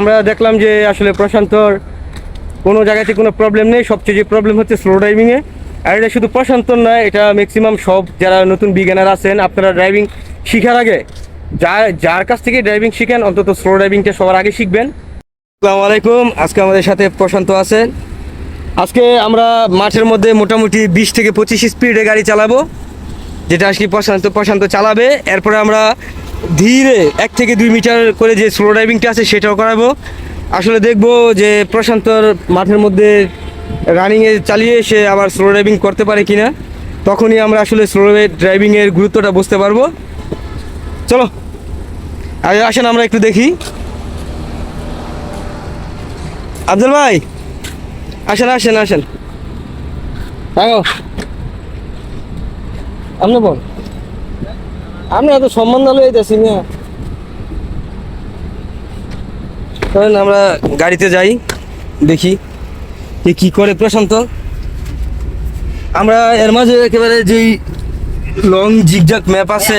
আমরা দেখলাম যে আসলে প্রশান্তর কোনো জায়গাতে কোনো প্রবলেম নেই। সবচেয়ে যে প্রবলেম হচ্ছে স্লো ড্রাইভিংয়ে আর এটা শুধু প্রশান্তর নয়, এটা ম্যাক্সিমাম সব যারা নতুন বিজ্ঞানার আছেন, আপনারা ড্রাইভিং শেখার আগে, যার যার কাছ থেকে ড্রাইভিং শিখেন, অন্তত স্লো ড্রাইভিংটা সবার আগে শিখবেন। আসসালামু আলাইকুম, আজকে আমাদের সাথে প্রশান্ত আছেন। আজকে আমরা মাঠের মধ্যে মোটামুটি বিশ থেকে পঁচিশ স্পিডে গাড়ি চালাবো, যেটা আজকে প্রশান্ত প্রশান্ত চালাবে। এরপরে আমরা ধীরে এক থেকে দুই মিটার করে যে স্লো ড্রাইভিংটা আছে সেটাও করাবো। আসলে দেখব যে প্রশান্তর মাঠের মধ্যে রানিংয়ে চালিয়ে সে আবার স্লো ড্রাইভিং করতে পারে কি না তখনই আমরা আসলে স্লো ড্রাইভিংয়ের গুরুত্বটা বুঝতে পারব। চলো, আগে আসেন, আমরা একটু দেখি। আব্দুল ভাই, আসেন আসেন আসেন। আপনি বল আপনি এত সম্মান ভালো হইতেছি না চলেন আমরা গাড়িতে যাই দেখি যে কি করে প্রশান্ত। আমরা এর মাঝে একেবারে যেই লং জিগজাক ম্যাপ আছে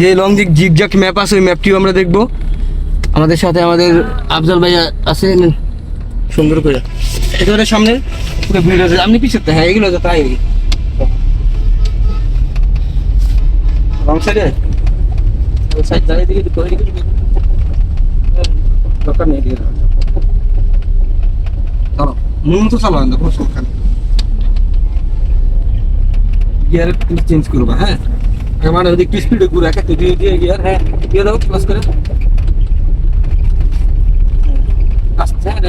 যে লং জিগ জিগজাক ম্যাপ আছে ওই ম্যাপটিও আমরা দেখব। আমাদের সাথে আমাদের আফজল ভাই আছে সুন্দর করে। একেবারে সামনে। পুরো ভিড় আছে। আপনি পিছিয়ে হ্যাঁ এগুলো তো তাই। রং সাইড দাঁড়িয়ে দিকে করে দরকার নেই দিকে চলো মন তো চালো না কোনো গিয়ার তুমি চেঞ্জ করবা হ্যাঁ? মানে ওদিক একটু স্পিডে ঘুরে একা দিয়ে দিয়ে গিয়ার হ্যাঁ? দিয়ে দাও ক্লাস করে। হ্যাঁ।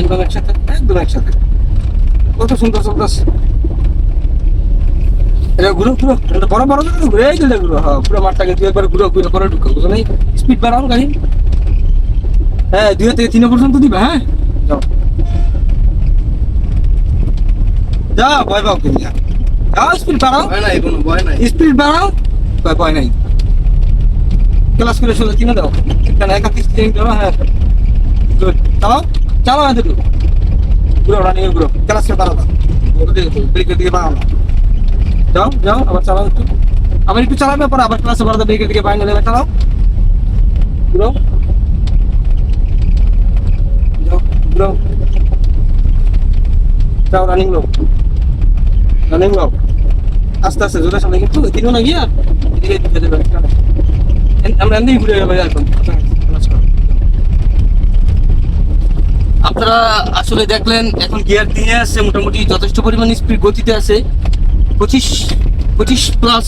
একদম একসাথে একদম একসাথে। কত সুন্দর চলতেছে এটা ঘুরো ঘুরো। এটা বড় বড় করে ঘুরে হ্যাঁ পুরো মাঠটাকে তুই একবার ঘুরো ঘুরে করে ঢুকো। বুঝো নাই? স্পিড বাড়াও গাড়ি। হ্যাঁ দুই থেকে তিন পর্যন্ত দিবা হ্যাঁ? যাও। যা ভয় পাও তুমি যাও স্পিড বাড়াও। ভয় নাই কোনো ভয় নাই। স্পিড বাড়াও। ভয় ভয় নাই। ক্লাস করে চলে কিনে দাও। কেন একা তিরিশ তিন করো হ্যাঁ। Good. চালাও। চালাও এতটুকু ঘুরো ক্লাস করে বাড়াও ব্রেকের দিকে বাড়াও না। যাও যাও, আবার চালাও একটু। আবার একটু চালাবে, পরে আবার ক্লাসে বাড়াতে ব্রেকের দিকে বাইরে নেবে, চালাও। ঘুরো। যাও রানিং লো রানিং লো আস্তে আস্তে, জোরে সামনে কিন্তু দিন না গিয়া এদিকে দিকে দেবে আমরা এমনি ঘুরে যাব এখন। আপনারা আসলে দেখলেন, এখন গিয়ার দিয়ে আছে মোটামুটি যথেষ্ট পরিমাণ স্পিড গতিতে আছে। পঁচিশ পঁচিশ প্লাস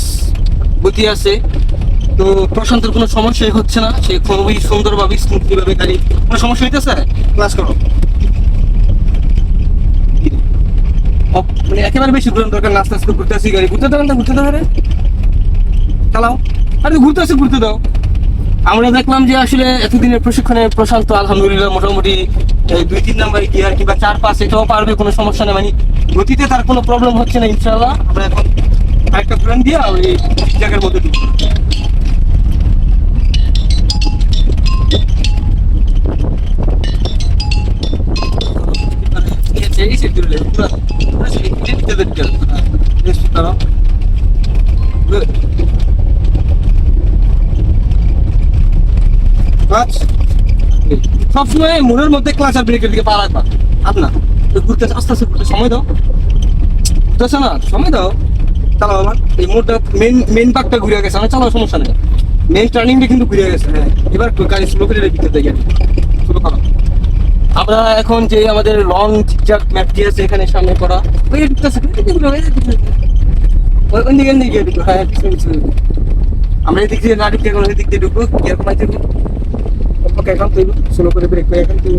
গতি আছে। তো প্রশান্তের কোনো সমস্যাই হচ্ছে না। সে খুবই সুন্দরভাবে স্মুথলি ভাবে গাড়ি কোনো সমস্যা হইতেছে? ক্লাস করো। মানে একেবারে বেশি ঘুরানো দরকার না। আস্তে আস্তে ঘুরতে আসি গাড়ি। ঘুরতে দেবেন না ঘুরতে দেবে চালাও। আরে ঘুরতে আসি ঘুরতে দাও। আমরা দেখলাম যে আসলে এতদিনের প্রশিক্ষণে প্রশান্ত আলহামদুলিল্লাহ মোটামুটি দুই তিন নাম্বার গিয়ার কিংবা চার পাঁচ এটাও পারবে কোনো সমস্যা নেই। মানে গতিতে তার কোনো প্রবলেম হচ্ছে না ইনশাল্লাহ আমরা এখন আরেকটা প্ল্যান দিয়ে ওই জায়গার মধ্যে ঢুকবো। সবসময় মনের মধ্যে ক্লাচ আর ব্রেকের দিকে পা রাখবা। আপনার ঘুরতে আস্তে আস্তে ঘুরতে সময় দাও। ঘুরতেছে না? সময় দাও। চালাও আমার। এই মোড়টা মেন মেন পাকটা ঘুরে গেছে। আমার চালাও, সমস্যা নেই। মেন টার্নিংটা কিন্তু ঘুরে গেছে হ্যাঁ। এবার গাড়ি স্লো করে দিতে দেয় শুরু করো। আমরা এখন যে আমাদের লং জিগজাগ ম্যাপটি আছে, এখানে সামনে করা, ওই ঢুকতেছে ওই ওই দিকে ওই ঢুকো হ্যাঁ পিছনে আমরা এদিক দিয়ে না ঢুকে এখন এদিক দিয়ে ঢুকবো। কমাইতে ঢুকবো ওকে, এখন তুই স্লো করে ব্রেক করে এখন তুই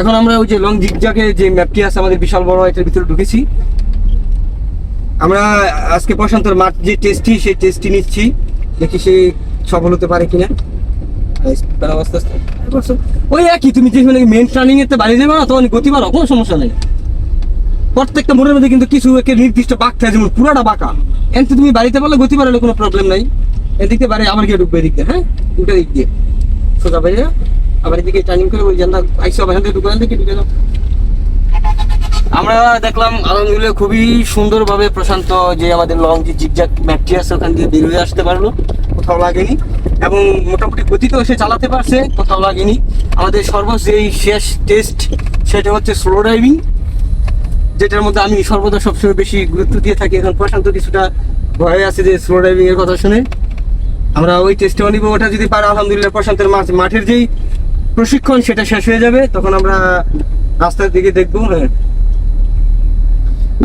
এখন আমরা ওই যে লং জিগজাগে যে ম্যাপটি আছে আমাদের বিশাল বড়, এটার ভিতরে ঢুকেছি। আমরা আজকে প্রশান্তর মাঠ যে টেস্টটি সেই টেস্টটি নিচ্ছি। দেখি সে সফল হতে পারে কিনা। আস্তে আস্তে। ওই একই, তুমি যেখানে মেন টার্নিং এতে বাড়ি যাবে না, তখন গতি বাড়াও কোনো সমস্যা নেই। প্রত্যেকটা মোড়ের মধ্যে কিন্তু কিছু একটা নির্দিষ্ট বাঁক থাকে যেমন পুরাটা বাঁকা। এনতে তুমি বাড়িতে পারলে গতি বাড়ালে কোনো প্রবলেম নাই। এদিকে বাড়ি আবার গিয়ে ঢুকবে এদিক হ্যাঁ? উল্টা দিক দিয়ে। সোজা বাইরে আবার এদিকে টার্নিং করে ওই জানা আইসো, আবার এখান থেকে ঢুকে থেকে ঢুকে যাও। আমরা দেখলাম আলহামদুলিল্লাহ খুবই সুন্দরভাবে প্রশান্ত যে আমাদের লং যে জিগজ্যাগ ম্যাপটি আছে, ওখান দিয়ে বের হয়ে আসতে পারল। কোথাও লাগেনি। এবং মোটামুটি গতিতেও সে চালাতে পারছে, কোথাও লাগেনি। আমাদের যেই শেষ টেস্ট সেটা হচ্ছে স্লো ড্রাইভিং যেটার মধ্যে আমি সর্বদা সবসময় বেশি গুরুত্ব দিয়ে থাকি, এখন প্রশান্ত কিছুটা ভয়ে আছে যে স্লো ড্রাইভিং এর কথা শুনে। আমরা ওই টেস্টেও নিব, ওটা যদি পারে, আলহামদুলিল্লাহ প্রশান্তের মাঠ- মাঠের যেই প্রশিক্ষণ, সেটা শেষ হয়ে যাবে। তখন আমরা রাস্তার দিকে দেখব হ্যাঁ।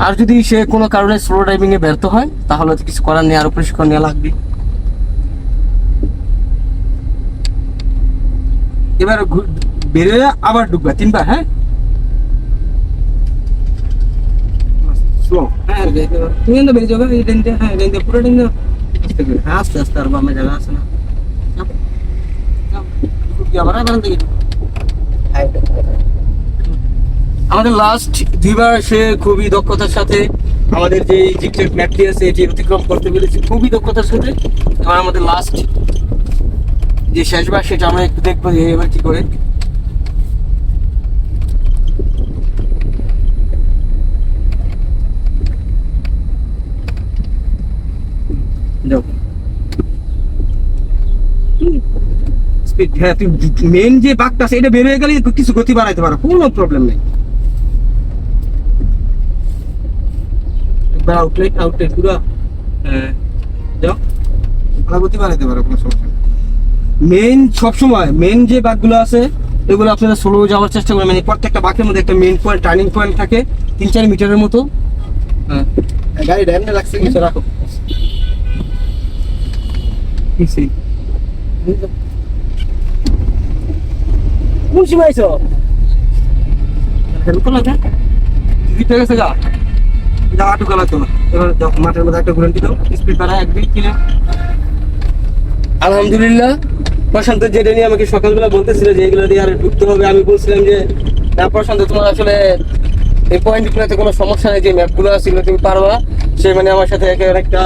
আর যদি সে কোনো কারণে স্লো ড্রাইভিং এ ব্যর্থ হয়, তাহলে কিছু করার নেই, আরও প্রশিক্ষণ নেওয়া লাগবে। এবার বেরোয়, আবার ঢুকবা, তিনবার হ্যাঁ? স্লো হ্যাঁ তুমি কিন্তু বেরিয়ে যাবে এই ডেন হ্যাঁ ডেন পুরো ডেন আস্তে করে। হ্যাঁ আস্তে আস্তে আর বামে জায়গা আছে না। যাও, যাও। ঢুকি আবার আবার এখান থেকে। ঢুক। আমাদের লাস্ট দুইবার সে খুবই দক্ষতার সাথে আমাদের যে জিগটেক ম্যাপটি আছে এটি অতিক্রম করতে পেরেছি খুবই দক্ষতার সাথে। এবার আমাদের লাস্ট যে শেষবার সেটা আমরা একটু দেখব এবার কি করে। যাও। স্পিড হ্যাঁ তুই মেন যে বাঘটা এটা বের হয়ে গেলে কিছু গতি বাড়াইতে পারো, কোনো প্রবলেম নেই। একবার যাও। গতি বাড়াইতে পারো সমস্যা সবসময় মেন যে আছে আপনারা যাওয়ার চেষ্টা মানে প্রত্যেকটা বাঘের মধ্যে একটা মেন পয়েন্ট টার্নিং পয়েন্ট থাকে, তিন চার মিটারের মতো। হ্যাঁ। গাড়ি ড্যামে লাগছে কিছু, রাখো। কোন সময় আইছো হেল্প করলা যায় দিতে গেছে গা যা আটু গলা তো এবার মাঠের মধ্যে একটা ঘুরে দিও স্পিড বাড়ায় এক দুই আলহামদুলিল্লাহ প্রশান্ত যেটা নিয়ে আমাকে সকালবেলা বলতেছিল যে এগুলো দিয়ে আর ঢুকতে হবে আমি বলছিলাম যে না প্রশান্ত তোমার আসলে এই পয়েন্ট পয়েন্টগুলোতে কোনো সমস্যা নেই যে ম্যাপগুলো ছিল তুমি পারবা। সে মানে আমার সাথে একেবারে একটা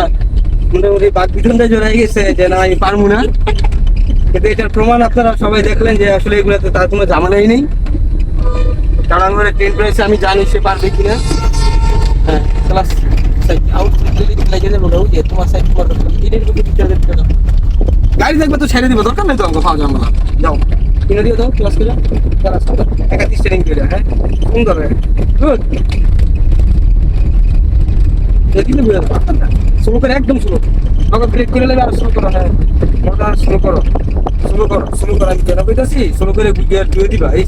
মোটামুটি বাঘ বিধনটা জড়াই গেছে যে না আমি পারব না। কিন্তু এটার প্রমাণ আপনারা সবাই দেখলেন যে আসলে এগুলোতে তার কোনো ঝামেলাই নেই। কারণ আমার ট্রেন পেয়েছে আমি জানি সে পারবে কিনা। হ্যাঁ ক্লাস আউট লেগে যাবে ওটাও যে তোমার সাইড তোমার এদের বুকে পিকচার দেখতে দাও গাড়ি দেখবে তো ছেড়ে দিবে দরকার নেই তো আমাকে পাওয়া যাবে না। যাও। কিনে দিয়ে দাও ক্লাস করে। ক্লাস করে হ্যাঁ? সুন্দর গুড একদম স্লো আমাকে ব্রেক করে নেবে আর স্লো করো হ্যাঁ মোটর স্লো করো স্লো করো স্লো করো দিবা এই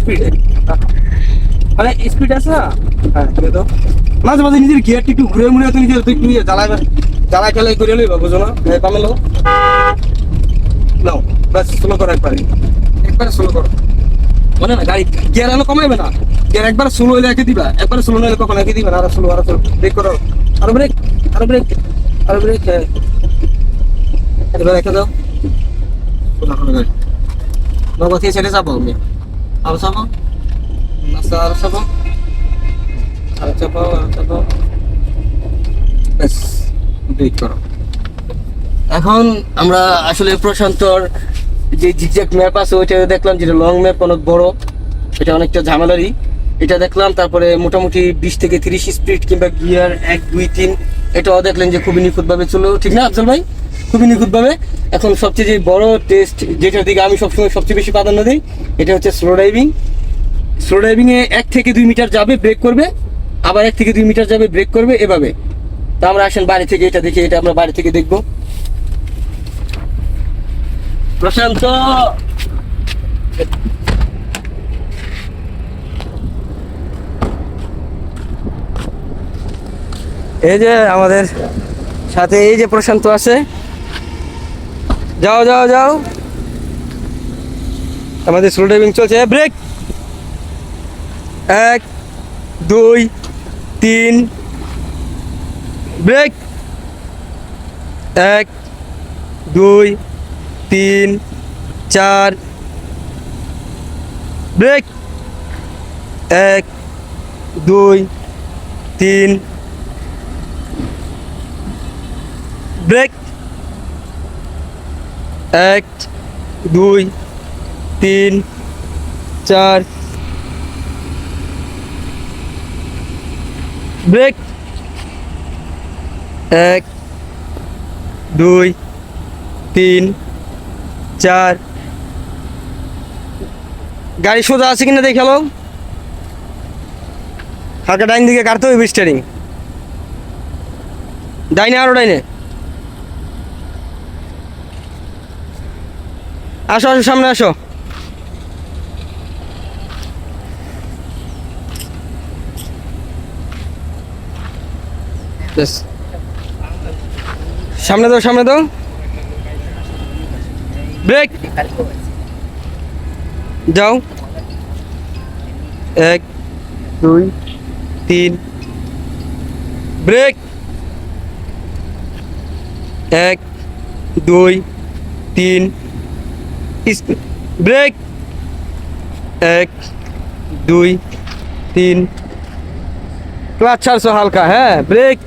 মানে স্পিড আছে না হ্যাঁ দিয়ে দাও মাঝে মাঝে নিজের গিয়ারটি একটু ঘুরে মুড়ে তুমি একটু ইয়ে জ্বালাই ঠেলাই করে লইবা বুঝো না এই পামেলো নাও বাস স্লো করো একবারে একবারে স্লো করো মানে না গাড়ি গিয়ার আলো কমাইবে না গিয়ার একবার স্লো হইলে একে দিবা একবার স্লো হইলে কখন একে দিবা না আরও স্লো আরও স্লো ব্রেক করো। আরও ব্রেক আরও ব্রেক আরও ব্রেক হ্যাঁ। এবার দাও। ছেড়ে যাব আমি। আরও আরও আরও চাপো আরও চাপো। ব্যাস ব্রেক করো। এখন আমরা আসলে প্রশান্তর যে জিগজ্যাগ ম্যাপ আছে, ওইটা দেখলাম যেটা লং ম্যাপ অনেক বড়। এটা অনেকটা ঝামেলারই। এটা দেখলাম, তারপরে মোটামুটি বিশ থেকে তিরিশ স্পিড কিংবা গিয়ার এক, দুই, তিন, এটাও দেখলেন যে খুবই নিখুঁতভাবে চলো ঠিক না আফজল ভাই? খুবই নিখুঁতভাবে। এখন সবচেয়ে যে বড় টেস্ট যেটার দিকে আমি সবসময় সবচেয়ে বেশি প্রাধান্য দিই, এটা হচ্ছে স্লো ড্রাইভিং স্লো ড্রাইভিংয়ে এক থেকে দুই মিটার যাবে ব্রেক করবে, আবার এক থেকে দুই মিটার যাবে ব্রেক করবে এভাবে। তা আমরা আসেন বাড়ি থেকে, এটা দেখি, এটা আমরা বাড়ি থেকে দেখব। প্রশান্ত! এই যে আমাদের সাথে এই যে প্রশান্ত আছে। যাও যাও যাও। আমাদের স্লো ড্রাইভিং চলছে। ব্রেক এক, দুই, তিন। ব্রেক এক, দুই, তিন, চার। ব্রেক এক, দুই, তিন। ব্রেক। এক, দুই, তিন, চার। ব্রেক। এক, দুই, তিন, চার। গাড়ি সোজা আছে কিনা দেখে গেলো হালকা ডাইন দিকে কাটতে হবে স্টারিং ডাইনে আরও ডাইনে। আসো আসো সামনে আসো. সামনে দাও সামনে দাও। ব্রেক যাও। এক দুই তিন। ব্রেক এক দুই তিন। ব্রেক। এক, দুই, তিন। ক্লাচ ছাড়ছো হালকা হ্যাঁ ব্রেক।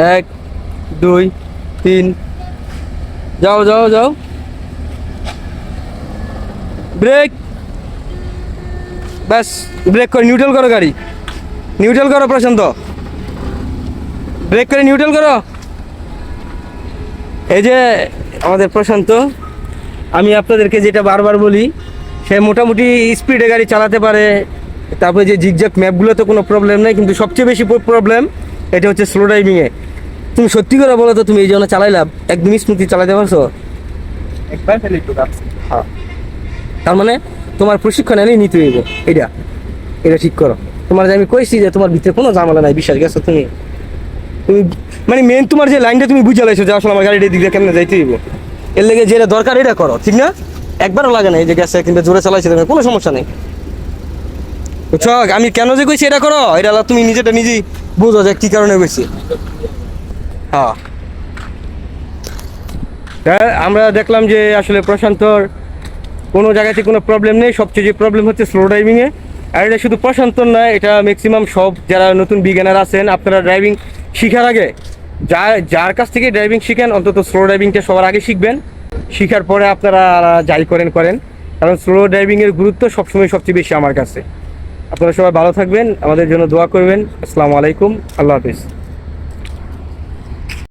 এক, দুই, তিন। যাও যাও যাও। ব্রেক। ব্যাস, ব্রেক করে নিউট্রাল করো গাড়ি। নিউট্রাল করো প্রশান্ত। ব্রেক করে নিউট্রাল করো। এই যে আমাদের প্রশান্ত। আমি আপনাদেরকে যেটা বারবার বলি সে মোটামুটি স্পিডে গাড়ি চালাতে পারে তারপরে যে জিগজ্যাক ম্যাপগুলোতে কোনো প্রবলেম নেই কিন্তু সবচেয়ে বেশি প্রবলেম এটা হচ্ছে স্লো ড্রাইভিংয়ে তুমি সত্যি করে বলো তো তুমি এই জন্য চালাইলাম একদম স্মুথলি চালাতে পারছ? হ্যাঁ। তার মানে তোমার প্রশিক্ষণ এনেই নিতে হইব। এটা এটা ঠিক করো। তোমার যে আমি কইছি যে তোমার ভিতরে কোনো ঝামেলা নাই বিশ্বাস গেছো তুমি? তুমি মানে মেন তোমার যে লাইনটা তুমি বুঝে লাইছো যে আসলে আমার গাড়িটা দিক দিয়ে কেমনে যাইতে হইব। এর লেগে যেটা দরকার, এটা করো, ঠিক না? একবারও লাগে না এই যে গ্যাসে কিন্তু জোরে চালাইছি কোনো সমস্যা নেই। বুঝছ? আমি কেন যে কইছি এটা করো? এটা তুমি নিজেটা নিজেই বুঝো যে কি কারণে কইছি। হ্যাঁ। আমরা দেখলাম যে আসলে প্রশান্তর কোনো জায়গাতে কোনো প্রবলেম নেই। সবচেয়ে যে প্রবলেম হচ্ছে স্লো ড্রাইভিংয়ে আর এটা শুধু প্রশান্তর নয়, এটা ম্যাক্সিমাম সব যারা নতুন বিজ্ঞানার আছেন, আপনারা ড্রাইভিং শিখার আগে যার যার কাছ থেকে ড্রাইভিং শিখেন, অন্তত স্লো ড্রাইভিংটা সবার আগে শিখবেন। শিখার পরে আপনারা যাই করেন করেন। কারণ স্লো ড্রাইভিংয়ের গুরুত্ব সবসময় সবচেয়ে বেশি আমার কাছে। আপনারা সবাই ভালো থাকবেন, আমাদের জন্য দোয়া করবেন। আসসালামু আলাইকুম, আল্লাহ হাফিজ।